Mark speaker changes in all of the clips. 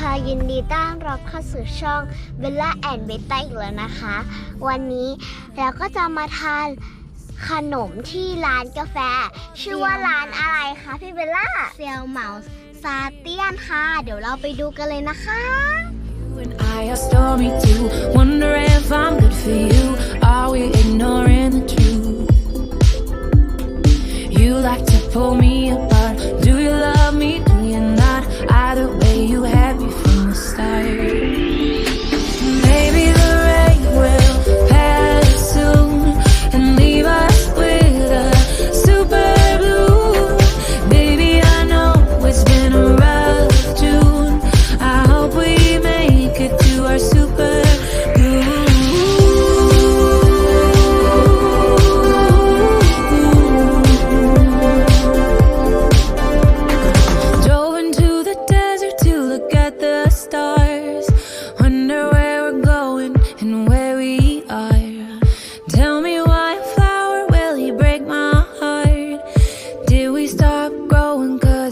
Speaker 1: ค่ะยินดีต้อนรับเข้าสู่ช่องเบลล่าแอนเบต้าอีกแล้วนะคะ วันนี้เราก็จะมาทานขนมที่ร้านกาแฟ ชื่อว่าร้านอะไรคะพี่เบลล่า
Speaker 2: เซลเมาซาเตียนค่ะ เดี๋ยวเราไปดูกันเลยนะคะ
Speaker 3: You like to pull me apart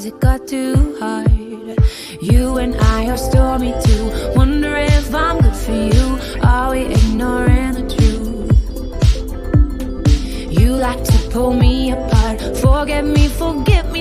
Speaker 3: it got too hard. You and I are stormy too. Wonder if I'm good for you. Are we ignoring the truth? You like to pull me apart. Forget me, forgive me.